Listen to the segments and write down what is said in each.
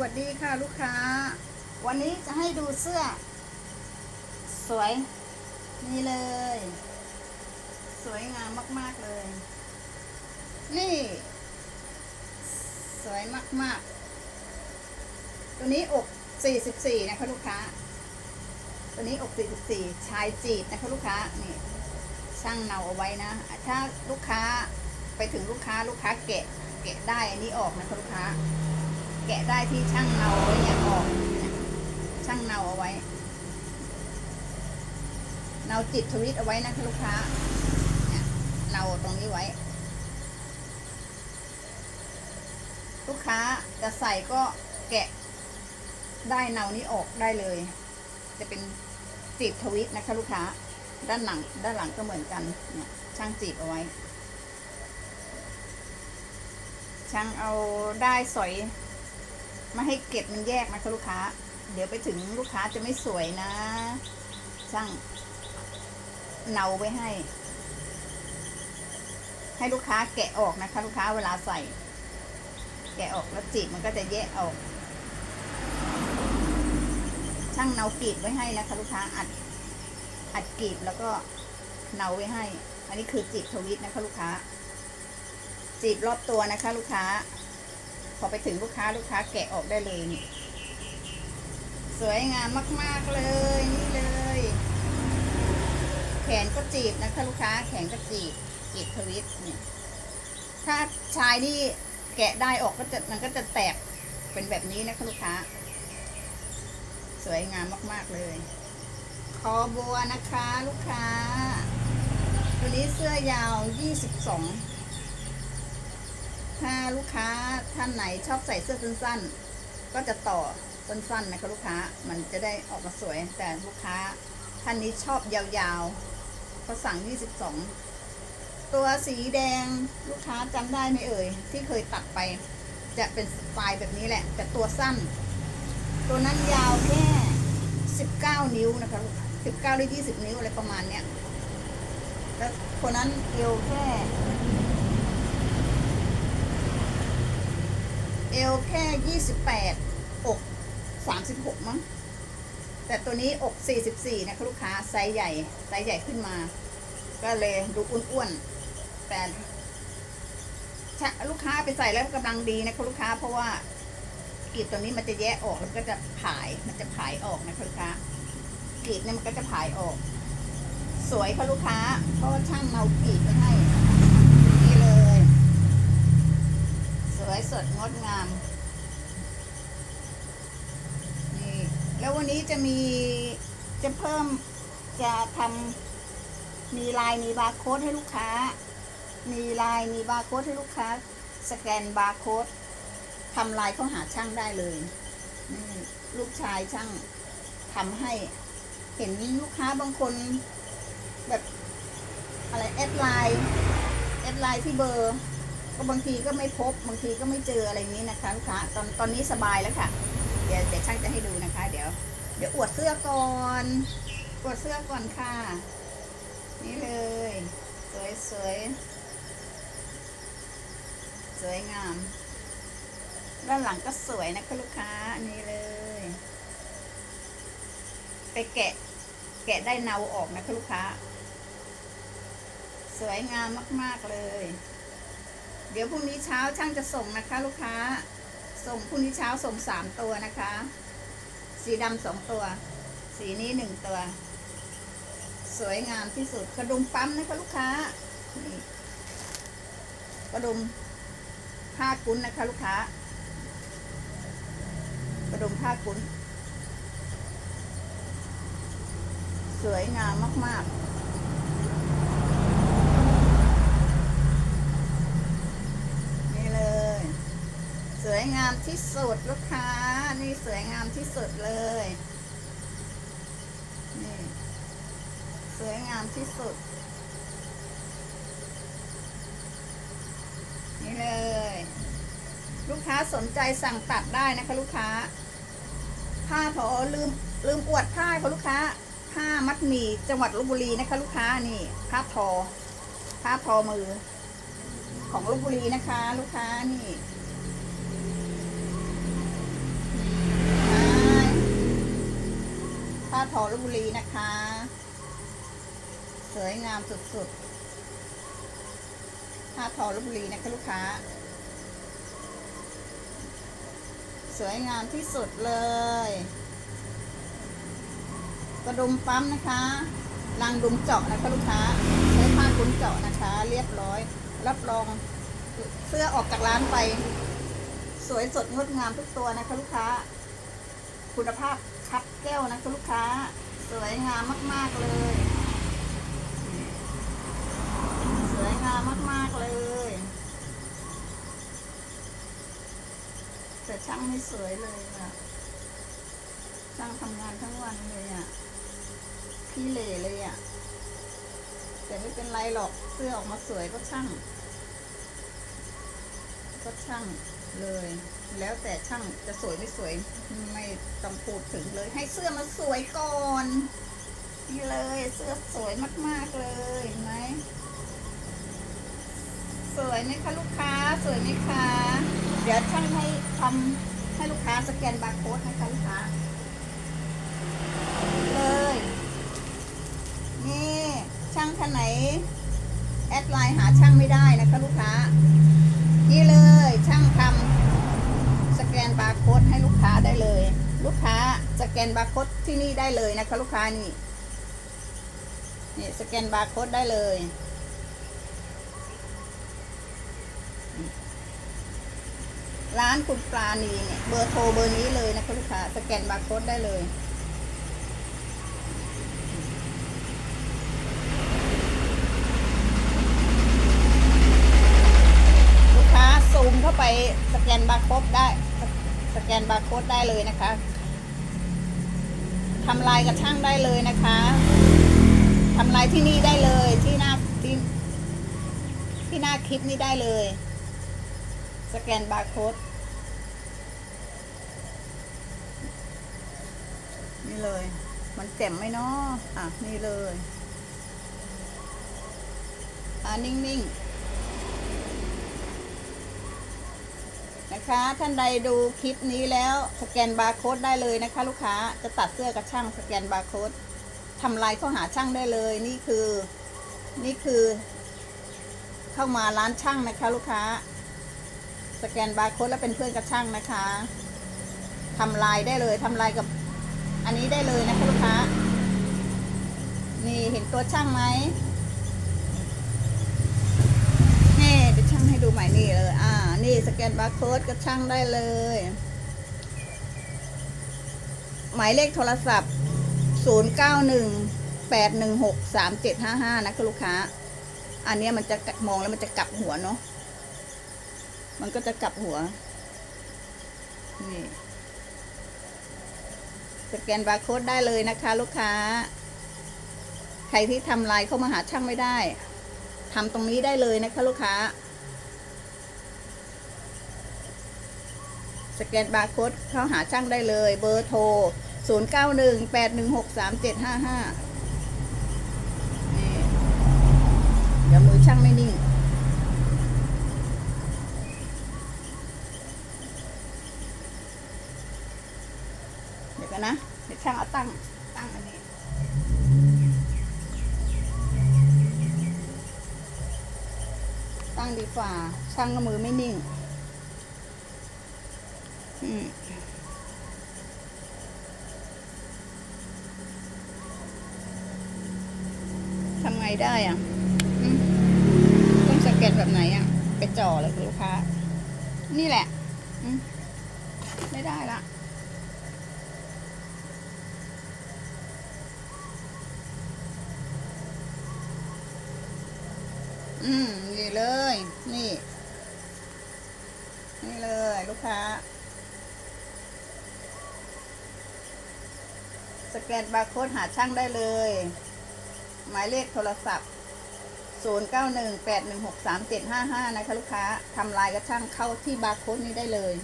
วัสดีค่ะลูกค้า วันนี้จะให้ดูเสื้อ สวย นี่เลย สวยงามมาก ๆ เลย นี่ สวยมาก ๆ ตัวนี้อก44นะคะลูกค้า ตัวนี้อก44ชายจีบนะคะลูกค้า นี่ช่างเนาเอาไว้นะ ถ้าลูกค้าไปถึงลูกค้าลูกค้าแกะแกะได้อันนี้ออกนะคะลูกค้า แกะได้ที่ช่างเนาไว้เนี่ยออกเนี่ยช่างเนาเอาไว้เนาจิตทวิตเอาไว้นะคะลูกค้า เนี่ยเนาตรงนี้ไว้ ลูกค้าจะใส่ก็แกะได้เนานี้ออกได้เลย จะเป็นจีบทวิตนะคะ ลูกค้า ด้านหลังด้านหลังก็เหมือนกันเนี่ยช่างจีบเอาไว้ ช่างเอาได้สอย ไม่ให้เก็บมันแยกนะคะลูกค้า เดี๋ยวไปถึงลูกค้าจะไม่สวยนะ ช่างเนาไว้ให้ ให้ลูกค้าแกะออกนะคะ ลูกค้าเวลาใส่ แกะออกแล้วจีบมันก็จะแยกออก ช่างเนากรีดไว้ให้นะคะ ลูกค้าอัด อัดกรีดแล้วก็เนาไว้ให้ อันนี้คือจีบทวิตนะคะ ลูกค้า จีบรอบตัวนะคะ ลูกค้า พอไปถึงลูกค้าลูกค้าแกะออกได้เลยนี่สวยงามมาก ๆ เลยนี่เลย แขนก็จีบนะคะลูกค้าแขนก็จีบจีบทวิตเนี่ยถ้าชายนี่แกะได้ออกก็จะมันก็จะแตกเป็นแบบนี้นะคะลูกค้า สวยงามมาก ๆ เลย คอบัวนะคะลูกค้า ตัวนี้เสื้อยาว 22 ถ้าลูกค้าท่านไหนชอบใส่เสื้อสั้นๆ ก็จะต่อสั้นๆนะคะลูกค้ามันจะได้ออกมาสวย แต่ลูกค้าท่านนี้ชอบยาวๆก็สั่ง 22 ตัวสีแดงลูกค้าจำได้ไหมเอ่ย ที่เคยตัดไป จะเป็นสไตล์แบบนี้แหละ แต่ตัวสั้น ตัวนั้นยาวแค่ 19 นิ้วนะคะ19หรือ20 นิ้วอะไรประมาณเนี้ยแล้วคนนั้นเอวแค่ เอวแค่ยี่สิบแปดอกสามสิบหกมั้ง แต่ตัวนี้อกสี่สิบสี่นะคะลูกค้าไซส์ใหญ่ไซส์ใหญ่ขึ้นมา ก็เลยดูอ้วนๆแต่ลูกค้าไปใส่แล้วกำลังดีนะคะลูกค้าเพราะว่ากรีดตัวนี้มันจะแยกออกแล้วก็จะผายมันจะผายออกนะคะลูกค้ากรีดเนี่ยมันก็จะผายออก สวยค่ะลูกค้าเพราะช่างเมากรีดไปให้ นี่เลย ส วยสดงดงาม นี่ แล้ววันนี้จะมีจะเพิ่มจะทำมีลายมีบาร์โค้ดให้ลูกค้า มีลายมีบาร์โค้ดให้ลูกค้า สแกนบาร์โค้ดทำลายเข้าหาช่างได้เลยนี่ลูกชายช่างทำให้เห็นลูกค้าบางคน แบบ อะไรแอดไลน์แอดไลน์ที่เบอร์ ก็บางทีก็ไม่พบบางทีก็ไม่เจออะไรนี้นะคะลูกค้าตอนตอนนี้สบายแล้วค่ะ เดี๋ยวเดี๋ยวช่างจะให้ดูนะคะ เดี๋ยว เดี๋ยวอวดเสื้อก่อนอวดเสื้อก่อนค่ะ นี่เลย สวยสวยสวยงาม ด้านหลังก็สวยนะคะลูกค้านี่เลย ไปแกะ แกะได้เนาออกนะคะลูกค้า สวยงามมาก ๆ เลย เดี๋ยวพรุ่งนี้เช้าช่างจะส่งนะคะ ลูกค้า ส่งพรุ่งนี้เช้าส่งสามตัวนะคะ สีดำสองตัว สีนี้หนึ่งตัว สวยงามที่สุดกระดุมปั๊มนะคะลูกค้านี่กระดุมผ้ากุ้นนะคะ ลูกค้ากระดุมผ้ากุ้นสวยงามมาก ๆ นี่เลย ส วยงามที่สุดลูกค้า นี่สวยงามที่สุดเลย นี่ สวยงามที่สุด นี่เลย ลูกค้าสนใจสั่งตัดได้นะคะ ลูกค้า ผ้าพอลืมลืมอวดผ้าเขาลูกค้า ผ้ามัดหมี่จังหวัดลบบุรีนะคะ ลูกค้านี่ ผ้าทอ ผ้าทอมือ ของลบบุรีนะคะ ลูกค้านี่้าทอลบุรีนะคะ สวยงามสุดๆผ้าทอลบุรีนะคะลูกค้า สวยงามที่สุดเลย กระดุมปั๊มนะคะรางดุมเจาะนะคะลูกค้า ใช้ผ้าดุมเจาะนะคะ เรียบร้อย รับรองเสื้อออกจากร้านไป สวยสดงดงามทุกตัวนะคะลูกค้า คุณภาพัดแก้วนะคะลูกค้า สวยงามมาก ๆ เลย สวยงามมาก ๆ เลยแต่ช่างไม่สวยเลยอะช่างทำงานทั้งวันเลยอะพี่เหล่เลยอะแต่ไม่เป็นไรหรอกเสื้อออกมาสวยก็ช่าง ก็ช่าง เลย แล้วแต่ช่างจะสวยไม่สวยไม่ต้องพูดถึงเลย ให้เสื้อมาสวยก่อนนี่เลยเสื้อสวยมากๆเลยเห็นไหมสวยไหมคะลูกค้าสวยไหมคะเดี๋ยวช่างให้ทำให้ลูกค้าสแกนบาร์โค้ดให้ค่ะลูกค้าเลยนี่ช่างท่านไหนแอดไลน์หาช่างไม่ได้นะคะลูกค้านี่เลยช่างทำ นบาร์โค้ดให้ลูกค้าได้เลย ลูกค้าสแกนบาร์โค้ดที่นี่ได้เลยนะคะ ลูกค้านี่นี่สแกนบาร์โค้ดได้เลย ร้านคุณปลาณีเนี่ยเบอร์โทรเบอร์นี้เลยนะคะลูกค้าสแกนบาร์โค้ดได้เลยลูกค้าซูมเข้าไปสแกนบาร์โค้ดได้ สแกนบาร์โค้ดได้เลยนะคะทำลายกับช่างได้เลยนะคะทำลายที่นี่ได้เลยที่หน้าที่ที่หน้าคลิปนี้ได้เลย สแกนบาร์โค้ดนี่เลย มันแจ่มไหมเนาะอะ นี่เลย อ่านิ่งๆ นะ คะท่านใดดูคลิปนี้แล้วสแกนบาร์โค้ดได้เลยนะคะ ลูกค้าจะตัดเสื้อกับช่างสแกนบาร์โค้ดทำลายเข้าหาช่างได้เลย นี่คือ นี่คือ เข้ามาร้านช่างนะคะ ลูกค้า สแกนบาร์โค้ดแล้วเป็นเพื่อนกับช่างนะคะทำลายได้เลยทำลายกับอันนี้ได้เลยนะคะลูกค้า นี่เห็นตัวช่างไหมนี่เดี๋ยวช่างให้ดูใหม่ สแกนบาร์โค้ดกับช่างได้เลย หมายเลขโทรศัพท์ 0 9 1 8 1 6 3 7 5 5 นะคะลูกค้า อันนี้มันจะมองแล้วมันจะกลับหัวเนาะมันก็จะกลับหัว นี่ สแกนบาร์โค้ดได้เลยนะคะ ลูกค้า ใครที่ทำลายเข้ามาหาช่างไม่ได้ทำตรงนี้ได้เลยนะคะ ลูกค้า สแกนบาร์โค้ดเข้าหาช่างได้เลย เบอร์โทร 0 9 1 8 1 6 3 7 5 5นี่เดี๋ยวมือช่างไม่นิ่ง เดี๋ยวกันนะ เดี๋ยวช่างเอาตั้ง ตั้งอันนี้ตั้งดีกว่าช่างก็มือไม่นิ่ง ทำไงได้อะต้องสแกนแบบไหนอะ ไปจ่อเลยลูกค้า นี่แหละ ไม่ได้ละอืม นี่เลย นี่ นี่เลย ลูกค้า สแกนบาร์โค้ดหาช่างได้เลย หมายเลขโทรศัพท์ 0918163755 นะคะลูกค้าทำลายกระช่างเข้าที่บาร์โค้ดนี้ได้เลย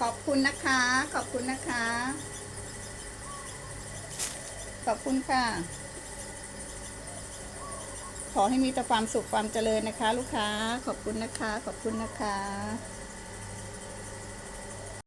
ขอบคุณนะคะ ขอบคุณนะคะ ขอบคุณค่ะ ขอให้มีแต่ความสุขความเจริญนะคะ ลูกค้า ขอบคุณนะคะ ขอบคุณนะคะ